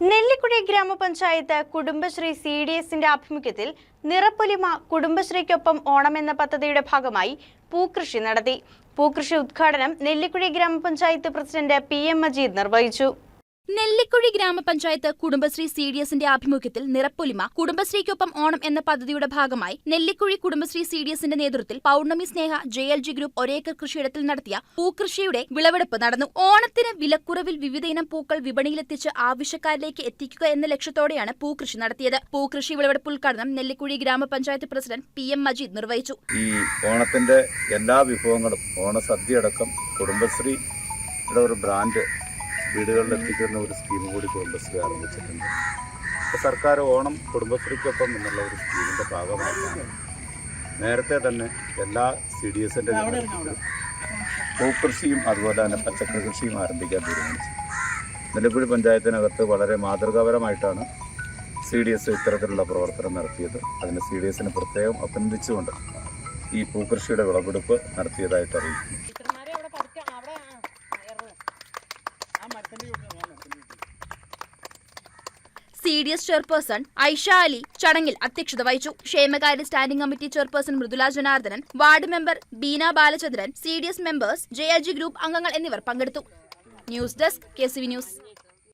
നെല്ലിക്കുഴി ഗ്രാമപഞ്ചായത്ത് Kudumbashree C D എസിന്റെ ആഭിമുഖ്യത്തിൽ നിറപ്പൊലിമ കുടുംബശ്രീക്കൊപ്പം ഓണം എന്ന പദ്ധതിയുടെ ഭാഗമായി പൂക്കൃഷി നടത്തി. പൂക്കൃഷി ഉദ്ഘാടനം നെല്ലിക്കുഴി ഗ്രാമപഞ്ചായത്ത് പ്രസിഡന്റ് പി എം മജീദ് നിർവഹിച്ചു. നെല്ലിക്കുഴി ഗ്രാമപഞ്ചായത്ത് കുടുംബശ്രീ സി ഡി എസിന്റെ ആഭിമുഖ്യത്തിൽ നിറപ്പൊലിമ കുടുംബശ്രീക്കൊപ്പം ഓണം എന്ന പദ്ധതിയുടെ ഭാഗമായി നെല്ലിക്കുഴി കുടുംബശ്രീ സി ഡി എസിന്റെ നേതൃത്വത്തിൽ Pournami Sneha J L G group ഒരേക്കർ കൃഷിയിടത്തിൽ നടത്തിയ പൂക്കൃഷിയുടെ വിളവെടുപ്പ് നടന്നു. ഓണത്തിന് വിലക്കുറവിൽ വിവിധയിനം പൂക്കൾ വിപണിയിലെത്തിച്ച് ആവശ്യക്കാരിലേക്ക് എത്തിക്കുക എന്ന ലക്ഷ്യത്തോടെയാണ് പൂക്കൃഷി നടത്തിയത്. പൂക്കൃഷി വിളവെടുപ്പ് ഉദ്ഘാടനം നെല്ലിക്കുഴി ഗ്രാമപഞ്ചായത്ത് പ്രസിഡന്റ് പി എം മജീദ് നിർവഹിച്ചു. ഈ ഓണത്തിന്റെ എല്ലാ വിഭവങ്ങളും ഓണസദ്യ അടക്കം കുടുംബശ്രീയുടെ ഒരു ബ്രാൻഡ് വീടുകളിൽ എത്തിക്കുന്ന ഒരു സ്കീം കൂടി കുടുംബശ്രീ ആരംഭിച്ചിട്ടുണ്ട്. അപ്പോൾ സർക്കാർ ഓണം കുടുംബശ്രീക്കൊപ്പം എന്നുള്ള ഒരു സ്കീമിന്റെ ഭാഗമായിട്ടാണ്. നേരത്തെ തന്നെ എല്ലാ സി ഡി എസിന്റെ പൂക്കൃഷിയും അതുപോലെ തന്നെ പച്ചക്കറി കൃഷിയും ആരംഭിക്കാൻ തീരുമാനിച്ചു. നെല്ലിക്കുഴി പഞ്ചായത്തിനകത്ത് വളരെ മാതൃകാപരമായിട്ടാണ് സി ഡി എസ് ഇത്തരത്തിലുള്ള പ്രവർത്തനം നടത്തിയത്. അതിന് സി ഡി എസിന് പ്രത്യേകം അഭിനന്ദിച്ചുകൊണ്ട് ഈ പൂക്കൃഷിയുടെ വിളവെടുപ്പ് നടത്തിയതായിട്ട് അറിയിക്കുന്നു. C D S chairperson Aisha Ali ചടങ്ങിൽ അധ്യക്ഷത വഹിച്ചു. ക്ഷേമകാര്യ standing committee chairperson Mridula Janardhanan ward member Beena Balachandran C D S members J group അംഗങ്ങൾ എന്നിവർ പങ്കെടുത്തു. News desk K news.